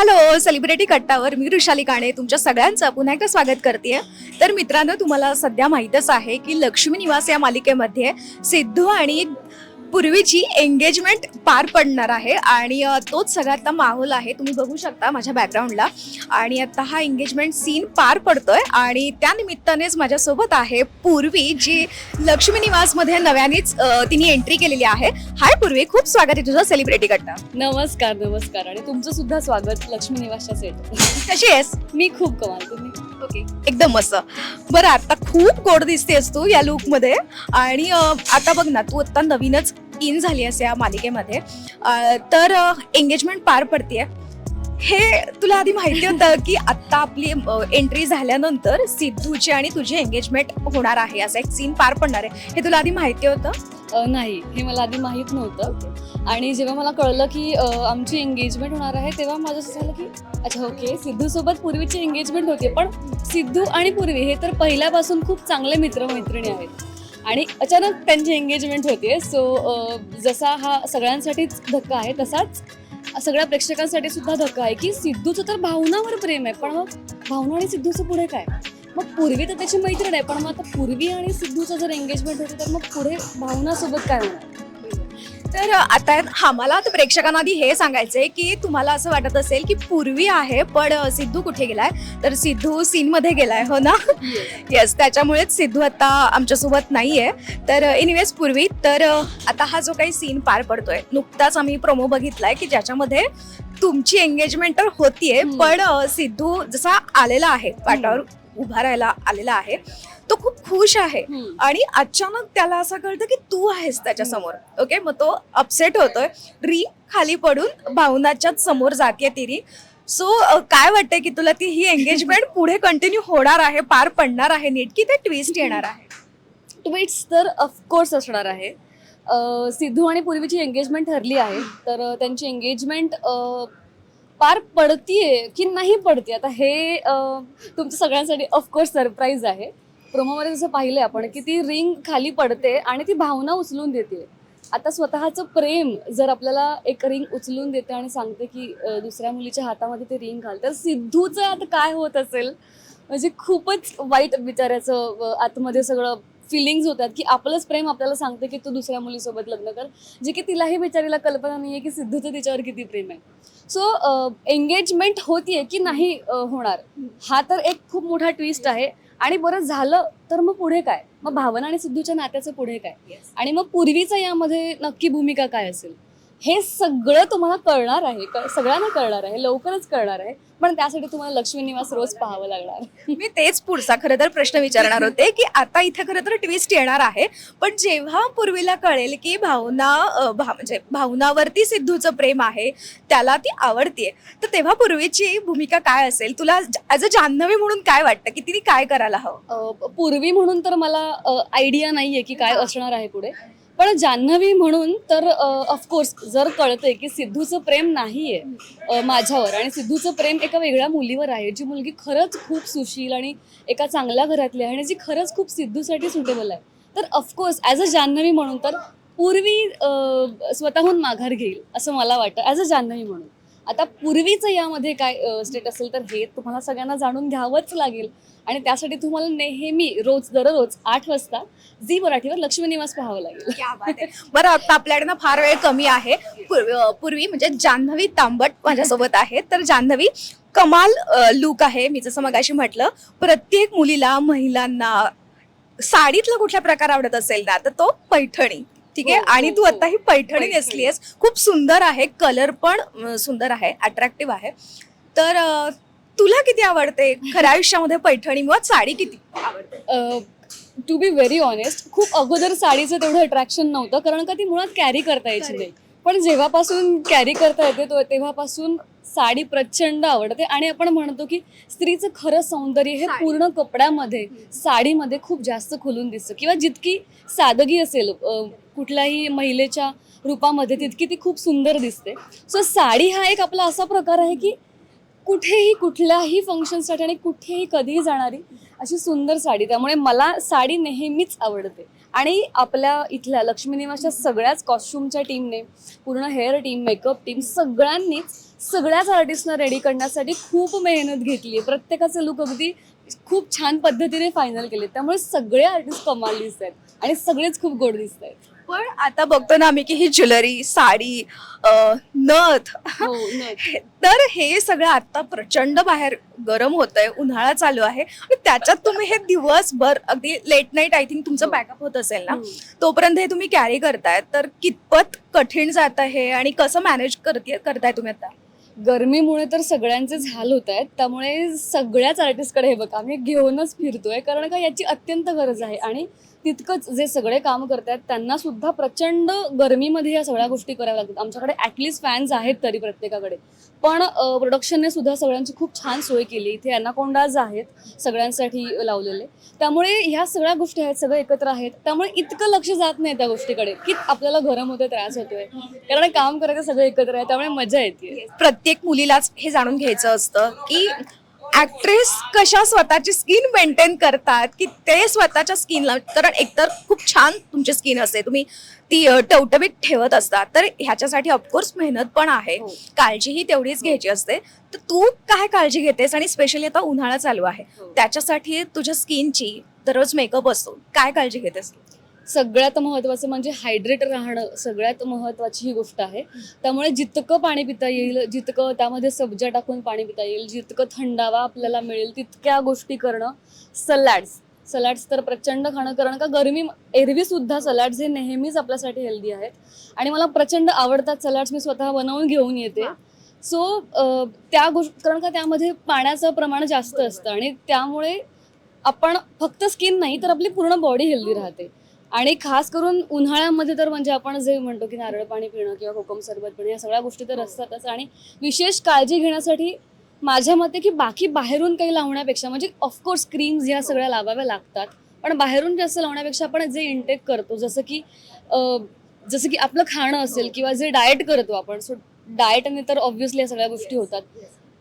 Hello celebrity कट्टावर मी ऋषाली काणे तुमच्या सगळ्यांचं पुन्हा एकदा स्वागत करते तर मित्रांनो तुम्हाला सध्या माहीतच आहे की लक्ष्मी निवास या मालिकेमध्ये सिद्धू आणि पूर्वीची एंगेजमेंट पार पडणार आहे आणि तोच सगळा आता माहोल आहे. तुम्ही बघू शकता माझ्या बॅकग्राऊंडला आणि आता हा एंगेजमेंट सीन पार पडतोय आणि त्या निमित्तानेच माझ्यासोबत आहे पूर्वी जी लक्ष्मी निवासमध्ये नव्यानेच तिने एंट्री केलेली आहे. हाय पूर्वी खूप स्वागत आहे तुझं सेलिब्रिटी कट्टा नमस्कार नमस्कार. आणि तुमचं सुद्धा स्वागत लक्ष्मी निवासच्या सेट कशी आहेस? मी खूप कमाल. तुम्ही? ओके एकदम मस्त बरं आता खूप गोड दिसतेस तू या लुकमध्ये आणि आता बघ ना तू आता नवीनच इन झाली आहेस या मालिकेमध्ये. तर एंगेजमेंट पार पडतीये. हे तुला आधी माहिती होतं की आता आपली एंट्री झाल्यानंतर सिद्धूची आणि तुझी एंगेजमेंट होणार आहे. असं एक सीन पार पडणार आहे. हे तुला आधी माहिती होतं? नाही. हे मला आधी माहीत नव्हतं. आणि जेव्हा मला कळलं की आमची एंगेजमेंट होणार आहे तेव्हा माझं असं झालं की अच्छा ओके सिद्धूसोबत पूर्वीची एंगेजमेंट होती पण सिद्धू आणि पूर्वी हे तर पहिल्यापासून खूप चांगले मित्रमैत्रिणी आहेत. आणि अचानक त्यांची एंगेजमेंट होते सो जसा हा सगळ्यांसाठीच धक्का आहे तसाच सगळ्या प्रेक्षकांसाठी सुद्धा धक्का आहे की सिद्धूचं तर भावनावर प्रेम आहे पण मग भावना आणि सिद्धूचं पुढे काय? मग पूर्वी तर त्याची मैत्रीण आहे पण मग आता पूर्वी आणि सिद्धूचं जर एंगेजमेंट होते तर मग पुढे भावनासोबत काय होणार? तर आता हा मला आता प्रेक्षकांना आधी हे सांगायचंय की तुम्हाला असं वाटत असेल की पूर्वी आहे पण सिद्धू कुठे गेलाय? तर सिद्धू सीन मध्ये गेलाय हो ना? येस त्याच्यामुळेच सिद्धू आता आमच्यासोबत नाहीये. तर एनिवेज पूर्वी तर आता हा जो काही सीन पार पडतोय नुकताच आम्ही प्रोमो बघितलाय की ज्याच्यामध्ये तुमची एंगेजमेंट तर होतीये. पण सिद्धू जसा आलेला आहे पाटावर उभा राहायला आलेला आहे तो खूप खुश आहे. आणि अचानक त्याला असं कळतं की तू आहेस त्याच्यासमोर ओके? मग तो अपसेट होतोय. री खाली पडून भावनाच्याच समोर जाते तिरी सो काय वाटतंय की तुला ती ही एंगेजमेंट पुढे कंटिन्यू होणार आहे पार पडणार आहे नीट की ते ट्विस्ट येणार आहे? ट्विट्स तर ऑफकोर्स असणार आहे. सिद्धू आणि पूर्वीची एंगेजमेंट ठरली आहे. तर त्यांची एंगेजमेंट पार पडतीये की नाही पडते आता हे तुमच्या सगळ्यांसाठी ऑफकोर्स सरप्राईज आहे. प्रोमोमध्ये जसं पाहिलं आपण की ती रिंग खाली पडते आणि ती भावना उचलून देते. आता स्वतःचं प्रेम जर आपल्याला एक रिंग उचलून देते आणि सांगते की दुसऱ्या मुलीच्या हातामध्ये ते रिंग घाल तर सिद्धूचं आता काय होत असेल? म्हणजे खूपच वाईट बिचाऱ्याचं आतमध्ये सगळं फिलिंग्स होतात की आपलंच प्रेम आपल्याला सांगते की तू दुसऱ्या मुलीसोबत लग्न कर. जे की तिलाही बिचारीला कल्पना नाही आहे की सिद्धूचं तिच्यावर किती प्रेम आहे. सो एंगेजमेंट होतीये की नाही होणार? हा तर एक खूप मोठा ट्विस्ट आहे. आणि बरं झालं तर मग पुढे काय? मग भावना आणि सिद्धूच्या नात्याचं पुढे काय? आणि मग पूर्वीचं यामध्ये नक्की भूमिका काय असेल? हे सगळं तुम्हाला कळणार आहे. सगळ्यांना कळणार आहे. लवकरच कळणार आहे. पण त्यासाठी तुम्हाला लक्ष्मी निवास रोज पाहावं लागणार. मी तेच पुढचा खरं तर प्रश्न विचारणार होते की आता इथे खरं तर ट्विस्ट येणार आहे. पण जेव्हा पूर्वीला कळेल की भावना भा म्हणजे भावनावरती सिद्धूचं प्रेम आहे त्याला ती आवडतीये. तर तेव्हा पूर्वीची भूमिका काय असेल? तुला ऍज अ जान्हवी म्हणून काय वाटतं? की तिने काय करायला हवं? पूर्वी म्हणून तर मला आयडिया नाहीये की काय असणार आहे पुढे. पण जान्हवी म्हणून तर ऑफकोर्स जर कळतंय की सिद्धूचं प्रेम नाहीये माझ्यावर आणि सिद्धूचं प्रेम एका वेगळ्या मुलीवर आहे जी मुलगी खरंच खूप सुशील आणि एका चांगल्या घरातली आहे आणि जी खरंच खूप सिद्धूसाठी सुटेबल आहे. तर ऑफकोर्स ॲज अ जान्हवी म्हणून तर पूर्वी स्वतःहून माघार घेईल असं मला वाटतं ॲज अ जान्हवी म्हणून. आता पूर्वीचं यामध्ये काय स्टेट असेल तर हे तुम्हाला सगळ्यांना जाणून घ्यावंच लागेल. आणि त्यासाठी तुम्हाला नेहमी रोज दररोज आठ वाजता झी मराठीवर लक्ष्मी निवास पाहावं लागेल. बरं आता आपल्याकडे ना फार वेळ कमी आहे. पूर्वी पूर्वी म्हणजे जान्हवी तांबट माझ्यासोबत आहे तर जान्हवी कमाल लुक आहे. मी जसं मगाशी म्हटलं प्रत्येक मुलीला महिलांना साडीतला कुठला प्रकार आवडत असेल ना तर तो पैठणी. ठीक आहे? हो, हो, आणि तू हो. आता ही पैठणी. नेसली आहेस खूप सुंदर आहे. कलर पण सुंदर आहे. अट्रॅक्टिव्ह आहे. तर तुला किती आवडते? खऱ्या आयुष्यामध्ये पैठणी किंवा साडी किती? आवडते टू बी व्हेरी ऑनेस्ट खूप अगोदर साडीचं तेवढं अट्रॅक्शन नव्हतं कारण का ती मुळात कॅरी करता यायची नाही. पण जेव्हापासून कॅरी करता येते तो तेव्हापासून साडी प्रचंड आवडते. आणि आपण म्हणतो की स्त्रीचं खरं सौंदर्य हे. पूर्ण कपड्यामध्ये साडीमध्ये खूप जास्त खुलून दिसतं. किंवा जितकी सादगी असेल कुठल्याही महिलेच्या रूपामध्ये तितकी ती खूप सुंदर दिसते. सो साडी हा एक आपला असा प्रकार आहे की कुठेही कुठल्याही फंक्शनसाठी आणि कुठेही कधीही जाणारी अशी सुंदर साडी. त्यामुळे मला साडी नेहमीच आवडते. आणि आपल्या इथल्या लक्ष्मी निवासच्या सगळ्याच कॉस्ट्युमच्या टीमने पूर्ण हेअर टीम मेकअप टीम सगळ्यांनीच सगळ्याच आर्टिस्टना रेडी करण्यासाठी खूप मेहनत घेतली आहे. प्रत्येकाचे लुक अगदी खूप छान पद्धतीने फायनल केले त्यामुळे सगळे आर्टिस्ट कमाल दिसत आहेत आणि सगळेच खूप गोड दिसत आहेत पण आता बघतो ना आम्ही की ही ज्वेलरी साडी अं, नथ हो. हे- तर हे सगळं आता प्रचंड बाहेर गरम होत आहे उन्हाळा चालू आहे. आणि त्याच्यात तुम्ही हे दिवसभर अगदी लेट नाईट आय थिंक तुमचं हो. बॅकअप होत असेल ना? हम्म. तोपर्यंत हे तुम्ही कॅरी करताय. तर कितपत कठीण जात आहे आणि कसं मॅनेज करते करताय तुम्ही आता? गरमीमुळे तर सगळ्यांचेच हाल होत आहेत त्यामुळे सगळ्याच आर्टिस्टकडे हे बघा आम्ही घेऊनच फिरतोय. कारण का याची अत्यंत गरज आहे. आणि तितकंच जे सगळे काम करतायत त्यांना सुद्धा प्रचंड गरमीमध्ये या सगळ्या गोष्टी कराव्या लागतात. आमच्याकडे ॲटलिस्ट फॅन्स आहेत तरी प्रत्येकाकडे. पण प्रोडक्शनने सुद्धा सगळ्यांची खूप छान सोय केली. इथे अनाकोंडाज आहेत सगळ्यांसाठी लावलेले. त्यामुळे ह्या सगळ्या गोष्टी आहेत सगळं एकत्र आहेत. त्यामुळे इतकं लक्ष जात नाही त्या गोष्टीकडे की आपल्याला गरम होते त्रास होतोय. कारण काम करायचं सगळं एकत्र आहे त्यामुळे मजा येते. प्रत्येक मुलीलाच हे जाणून घ्यायचं असतं की ऍक्ट्रेस कशा स्वतःची स्किन मेंटेन करतात की ते स्वतःच्या स्किनला कारण एकतर खूप छान तुमची स्किन असते. तुम्ही ती टवटवीत ठेवत असता तर ह्याच्यासाठी ऑफकोर्स मेहनत पण आहे. हो. काळजीही तेवढीच घ्यायची असते. तर तू काय काळजी घेतेस? आणि स्पेशली आता उन्हाळा चालू आहे. हो. त्याच्यासाठी तुझ्या स्किनची दररोज मेकअप असतो. काय काळजी घेतेस सगळ्यात महत्वाचं म्हणजे हायड्रेट राहणं सगळ्यात महत्वाची ही गोष्ट आहे. त्यामुळे जितकं पाणी पिता येईल जितकं त्यामध्ये सब्जा टाकून पाणी पिता येईल जितकं थंडावा आपल्याला मिळेल तितक्या गोष्टी करणं सलॅड्स. सलॅड्स तर प्रचंड खाणं कारण का गरमी एरवी सुद्धा सलॅड्स हे नेहमीच आपल्यासाठी हेल्दी आहेत. आणि मला प्रचंड आवडतात सलॅड्स मी स्वतः बनवून घेऊन येते. सो त्या गोष्ट कारण का त्यामध्ये पाण्याचं प्रमाण जास्त असतं आणि त्यामुळे आपण फक्त स्किन नाही तर आपली पूर्ण बॉडी हेल्दी राहते. आणि खास करून उन्हाळ्यामध्ये तर म्हणजे आपण जे म्हणतो की नारळ पाणी पिणं किंवा कोकम सरबत पिणं या सगळ्या गोष्टी तर असतातच. आणि विशेष काळजी घेण्यासाठी माझ्या मते की बाकी बाहेरून काही लावण्यापेक्षा म्हणजे ऑफकोर्स क्रीम्स ह्या सगळ्या लावाव्या लागतात. पण बाहेरून जास्त लावण्यापेक्षा आपण जे इंटेक करतो जसं की जसं की आपलं खाणं असेल किंवा जे डाएट करतो आपण सो डाएटने तर ऑब्व्हियसली या सगळ्या गोष्टी होतात.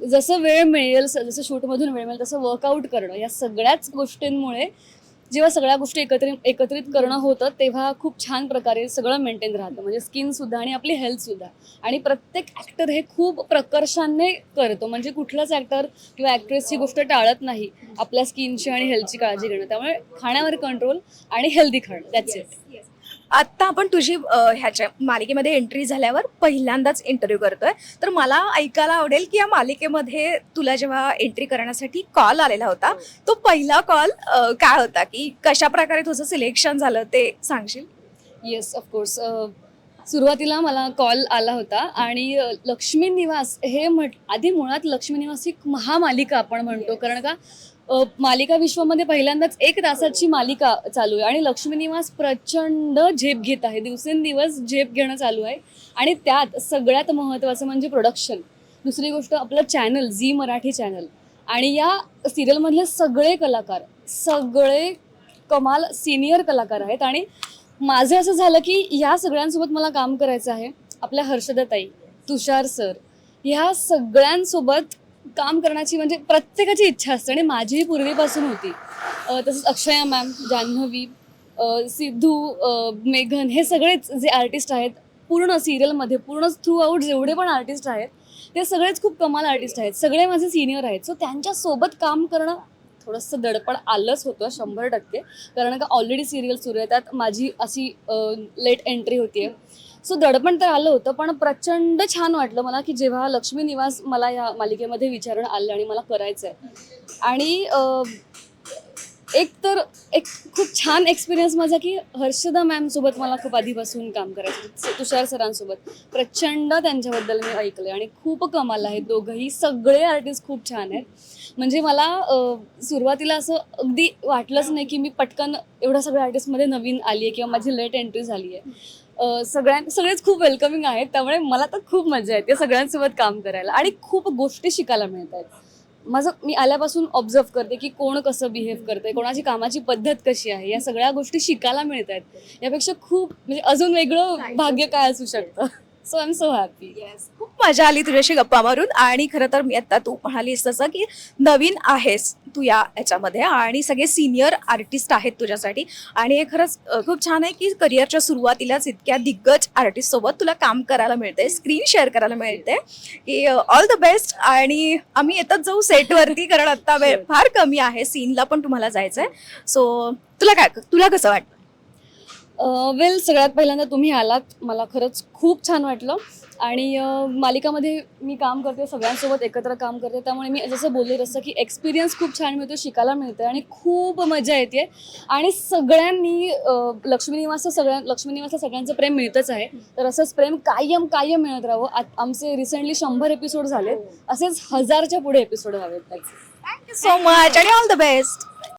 जसं वेळ मिळेल स- जसं शूटमधून वेळ मिळेल तसं वर्कआउट करणं या सगळ्याच गोष्टींमुळे जेव्हा सगळ्या गोष्टी एकत्रित एकत्रित करणं होतं तेव्हा खूप छान प्रकारे सगळं मेंटेन राहतं. म्हणजे स्किन सुद्धा आणि आपली हेल्थसुद्धा आणि प्रत्येक ॲक्टर हे खूप प्रकर्षाने करतो. म्हणजे कुठलाच ॲक्टर किंवा ॲक्ट्रेस ही गोष्ट टाळत नाही आपल्या स्किनची आणि हेल्थची काळजी घेणं. त्यामुळे खाण्यावर कंट्रोल आणि हेल्दी खाणं. दॅट्स इट आता आपण तुझी अ, ह्याच्या मालिकेमध्ये एंट्री झाल्यावर पहिल्यांदाच इंटरव्ह्यू करतोय. तर मला ऐकायला आवडेल की या मालिकेमध्ये तुला जेव्हा एंट्री करण्यासाठी कॉल आलेला होता तो पहिला कॉल काय होता? की कशा प्रकारे तुझं सिलेक्शन झालं ते सांगशील? येस ऑफकोर्स सुरुवातीला मला कॉल आला होता आणि अ, लक्ष्मी निवास हे म्हट आधी मुळात लक्ष्मी निवास ही महामालिका आपण म्हणतो. कारण का मालिका विश्वामध्ये पहिल्यांदाच एक तासाची मालिका चालू आहे आणि लक्ष्मी निवास प्रचंड झेप घेत आहे. दिवसेंदिवस झेप घेणं चालू आहे. आणि त्यात सगळ्यात महत्त्वाचं म्हणजे प्रोडक्शन दुसरी गोष्ट आपलं चॅनल झी मराठी चॅनल आणि या सिरियलमधले सगळे कलाकार सगळे कमाल सिनियर कलाकार आहेत. आणि माझं असं झालं की ह्या सगळ्यांसोबत मला काम करायचं आहे. आपल्या हर्षदाताई तुषार सर ह्या सगळ्यांसोबत काम करण्याची म्हणजे प्रत्येकाची इच्छा असते आणि माझीही पूर्वीपासून होती. तसंच अक्षया मॅम जान्हवी सिद्धू मेघन हे सगळेच जे आर्टिस्ट आहेत पूर्ण सिरियलमध्ये पूर्ण थ्रू आऊट जेवढे पण आर्टिस्ट आहेत ते सगळेच खूप कमाल आर्टिस्ट आहेत. सगळे माझे सिनियर आहेत. सो त्यांच्यासोबत काम करणं थोडंसं दडपण आलंच होतं शंभर टक्के. कारण का ऑलरेडी सिरियल सुरू आहे त्यात माझी अशी लेट एंट्री होती आहे सो दडपण तर आलं होतं पण प्रचंड छान वाटलं मला की जेव्हा लक्ष्मी निवास मला या मालिकेमध्ये विचारणं आलं आणि मला करायचं आहे आणि एक तर एक खूप छान एक्सपिरियन्स माझा की हर्षदा मॅमसोबत मला खूप आधीपासून काम करायचं तुषार सरांसोबत. प्रचंड त्यांच्याबद्दल मी ऐकलं आणि खूप कमाल आहेत दोघंही सगळे आर्टिस्ट खूप छान आहेत. म्हणजे मला सुरुवातीला असं अगदी वाटलंच नाही की मी पटकन एवढ्या सगळ्या आर्टिस्टमध्ये नवीन आली आहे किंवा माझी लेट एंट्री झाली आहे सगळ्यां सगळेच खूप वेलकमिंग आहेत. त्यामुळे मला तर खूप मजा येते सगळ्यांसोबत काम करायला. आणि खूप गोष्टी शिकायला मिळत आहेत. माझं मी आल्यापासून ऑब्झर्व करते की कोण कसं बिहेव करते कोणाची कामाची पद्धत कशी आहे या सगळ्या गोष्टी शिकायला मिळत आहेत. यापेक्षा खूप म्हणजे अजून वेगळं भाग्य काय असू शकतं? So I am so happy yes खूप मजा आली तुझ्याशी गप्पा मारून. आणि खरं तर मी आता तू म्हणालीस तसं की नवीन आहेस तू या याच्यामध्ये. आणि सगळे सिनियर आर्टिस्ट आहेत तुझ्यासाठी. आणि हे खरंच अ, खूप छान आहे की करिअरच्या सुरुवातीलाच इतक्या दिग्गज आर्टिस्ट सोबत तुला काम करायला मिळते स्क्रीन शेअर करायला मिळते की ऑल द बेस्ट आणि आम्ही येतच जाऊ सेटवरती कारण आता वेळ फार कमी आहे. सीनला पण तुम्हाला जायचं आहे सो तुला काय तुला कसं वाटतं? वेल सगळ्यात पहिल्यांदा तुम्ही आलात. मला खरंच खूप छान वाटलं. आणि मालिकामध्ये मी काम करते सगळ्यांसोबत एकत्र काम करते. त्यामुळे मी जसं बोलले तसं की एक्सपिरियन्स खूप छान मिळतो शिकायला मिळतं आणि खूप मजा येते आणि सगळ्यांनी लक्ष्मी निवासचं सगळ्या लक्ष्मी निवासला सगळ्यांचं प्रेम मिळतच आहे. तर असंच प्रेम कायम कायम मिळत राहावं. आत- आमचे रिसेंटली शंभर एपिसोड झालेत. असेच हजारच्या पुढे एपिसोड व्हावेत. त्याचे थँक्यू सो मच आणि ऑल द बेस्ट